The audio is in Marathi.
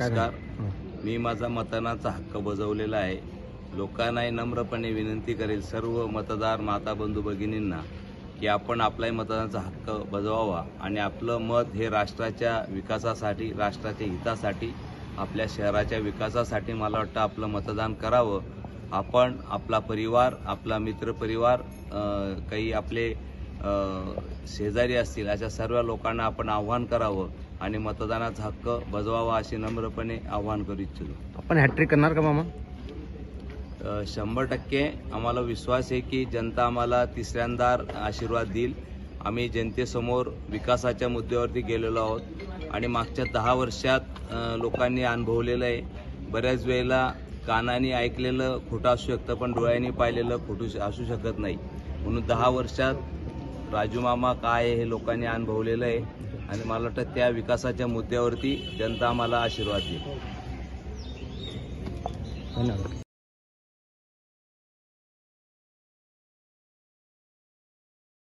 नमस्कार. मी माझा मतदानाचा हक्क बजावलेला आहे. लोकांनाही नम्रपणे विनंती करेल सर्व मतदार माता बंधू भगिनींना की आपण आपलाही मतदानाचा हक्क बजवावा आणि आपलं मत हे राष्ट्राच्या विकासासाठी राष्ट्राच्या हितासाठी आपल्या शहराच्या विकासासाठी मला वाटतं आपलं मतदान करावं. आपण आपला परिवार आपला मित्रपरिवार काही आपले शेजारी असतील अशा सर्व लोकांना आपण आव्हान करावं. आणि मतदानाचा हक्क बजवावा असे नम्रपणे आव्हान करू इच्छितो. आपण हॅट्रिक करणार का मामा? अ, शंभर टक्के आम्हाला विश्वास आहे की जनता आम्हाला तिसऱ्यांदा आशीर्वाद देईल. आम्ही जनतेसमोर विकासाच्या मुद्द्यावरती गेलेलो आहोत. आणि मागच्या दहा वर्षात अ, लोकांनी अनुभवलेलं आहे. बऱ्याच वेळेला कानाने ऐकलेलं खोटं असू शकतं पण डोळ्यांनी पाहिलेलं खोटू श- असू शकत नाही. म्हणून दहा वर्षात राजू मामा काय आहे हे लोकांनी अनुभवलेलं आहे. आणि मला वाटतं त्या विकासाच्या मुद्द्यावरती जनता आम्हाला आशीर्वाद देईल. धन्यवाद.